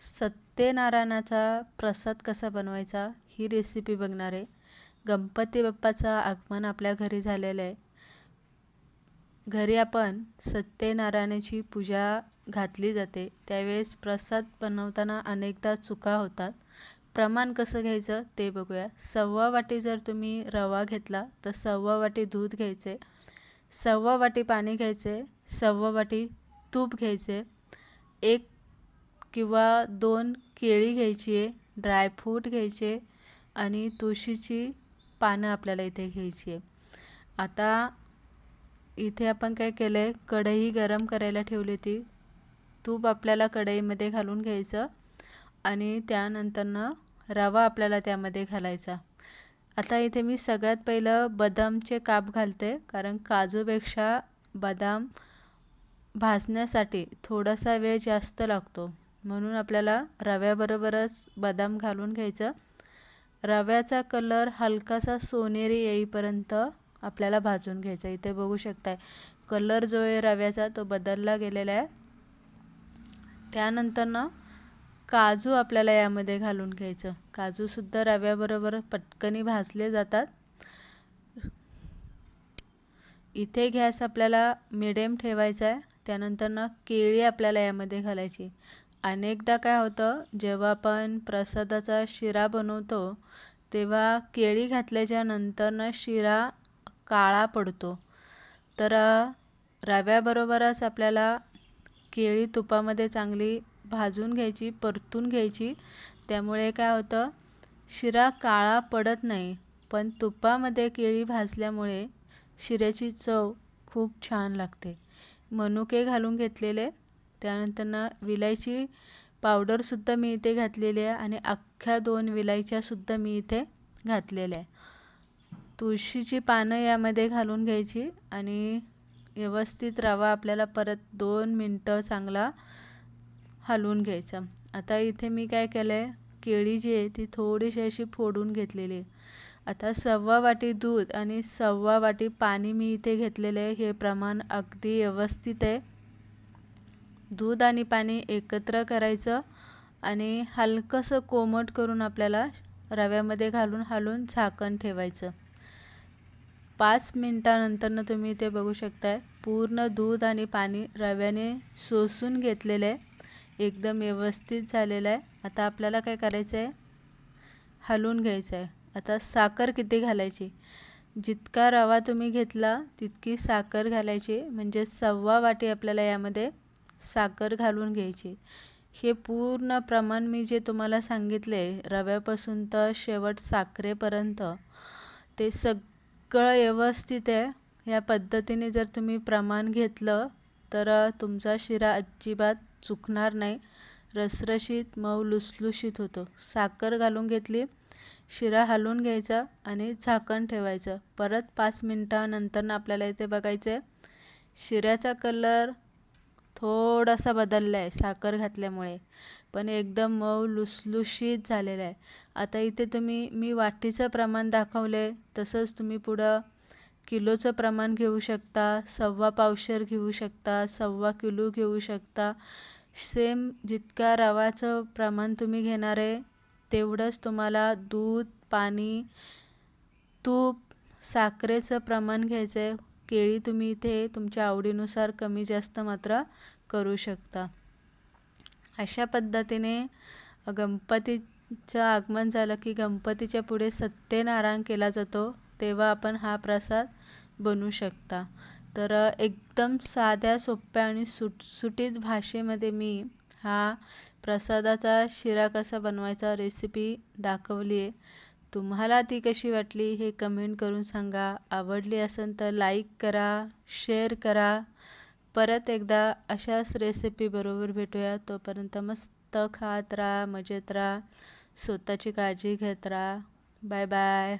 सत्यनारायणाचा प्रसाद कसा बनवायचा ही रेसिपी बघणार आहे गणपती बाप्पाचं आगमन आपल्या घरी झालेलं आहे. घरी आपण सत्यनारायणाची पूजा घातली जाते. त्यावेळेस प्रसाद बनवताना अनेकदा चुका होतात. प्रमाण कसं घ्यायचं ते बघूया. सव्वा वाटी जर तुम्ही रवा घेतला तर सव्वा वाटी दूध घ्यायचे. सव्वा वाटी पाणी घ्यायचे. सव्वा वाटी तूप घ्यायचे. एक किंवा दोन केळी घ्यायची आहे ड्रायफ्रूट घ्यायचे आणि तुळशीची पानं आपल्याला इथे घ्यायची आहे. आता इथे आपण काय केलं आहे कढई गरम करायला ठेवली होती. तूप आपल्याला कढईमध्ये घालून घ्यायचं आणि त्यानंतरनं रवा आपल्याला त्यामध्ये घालायचा. आता इथे मी सगळ्यात पहिलं बदामचे काप घालते कारण काजूपेक्षा बदाम भाजण्यासाठी थोडासा वेळ जास्त लागतो. म्हणून आपल्याला रव्याबरोबरच बदाम घालून घ्यायचं. रव्याचा कलर हलकासा सोनेरी येईपर्यंत आपल्याला भाजून घ्यायचा. इथे बघू शकताय कलर जो आहे रव्याचा तो बदलला गेलेला आहे. त्यानंतर ना काजू आपल्याला यामध्ये घालून घ्यायचं. काजूसुद्धा रव्याबरोबर पटकनी भाजले जातात. इथे गॅस आपल्याला मिडियम ठेवायचा आहे. त्यानंतर ना केळी आपल्याला यामध्ये घालायची. अनेकदा काय होतं जेव्हा आपण प्रसादाचा शिरा बनवतो तेव्हा केळी घातल्याच्या नंतरनं शिरा काळा पडतो. तर रव्याबरोबरच आपल्याला केळी तुपामध्ये चांगली भाजून घ्यायची परतून घ्यायची. त्यामुळे काय होतं शिरा काळा पडत नाही. पण तुपामध्ये केळी भाजल्यामुळे शिऱ्याची चव खूप छान लागते. मनुके घालून घेतलेले त्यानंतरना विलायची पावडरसुद्धा मी इथे घातलेली आहे आणि अख्ख्या दोन विलायच्यासुद्धा मी इथे घातलेल्या आहे. तुळशीची पानं यामध्ये घालून घ्यायची आणि व्यवस्थित रवा आपल्याला परत दोन मिनटं चांगला हलवून घ्यायचा. आता इथे मी काय केलं आहे केळी जी आहे ती थोडीशी अशी फोडून घेतलेली आहे. आता सव्वा वाटी दूध आणि सव्वा वाटी पाणी मी इथे घेतलेलं आहे. हे प्रमाण अगदी व्यवस्थित आहे. दूध आणि पाणी एकत्र करायचं आणि हलकंसं कोमट करून आपल्याला रव्यामध्ये घालून हलवून झाकण ठेवायचं. पाच मिनटानंतरनं तुम्ही इथे बघू शकताय पूर्ण दूध आणि पाणी रव्याने शोषून घेतलेलं आहे एकदम व्यवस्थित झालेलं आहे आता आपल्याला काय करायचं आहे हलवून घ्यायचं आहे आता साखर किती घालायची? जितका रवा तुम्ही घेतला तितकी साखर घालायची. म्हणजे सव्वा वाटी आपल्याला यामध्ये साखर घालून घ्यायची. हे पूर्ण प्रमाण मी जे तुम्हाला सांगितले रव्यापासून तर शेवट साखरेपर्यंत ते सगळं व्यवस्थित आहे. या पद्धतीने जर तुम्ही प्रमाण घेतलं तर तुमचा शिरा अजिबात चुकणार नाही. रसरशीत मऊ लुसलुशीत होतो. साखर घालून घेतली शिरा हलवून घ्यायचा आणि झाकण ठेवायचं. परत पाच मिनटानंतर आपल्याला इथे बघायचं आहे शिऱ्याचा कलर थोडासा बदलला आहे साखर घातल्यामुळे. पण एकदम मऊ लुसलुशीत झालेला आहे. आता इथे तुम्ही मी वाटीचं प्रमाण दाखवले तसंच तुम्ही पुढं किलोचं प्रमाण घेऊ शकता सव्वा पावशेर घेऊ शकता सव्वा किलो घेऊ शकता. सेम जितका रवाचं प्रमाण तुम्ही घेणार आहे तेवढंच तुम्हाला दूध पाणी तूप साखरेचं प्रमाण घ्यायचं आहे केळी तुम्ही इथे तुमच्या आवडीनुसार कमी जास्त मात्रा करू शकता. अशा पद्धतीने गणपतीचं आगमन झालं की गणपतीच्या पुढे सत्यनारायण केला जातो तेव्हा आपण हा प्रसाद बनवू शकता. तर एकदम साध्या सोप्या आणि सुटसुटीत भाषेमध्ये मी हा प्रसादाचा शिरा कसा बनवायचा रेसिपी दाखवली आहे तुम्हाला ती कशी वाटली हे कमेंट करून सांगा. आवडली असेल तर लाईक करा शेअर करा. परत एकदा अशाच रेसिपीबरोबर भेटूया. तोपर्यंत मस्त खात राहा मजेत राहा. स्वतःची काळजी घेत राहा. Bye bye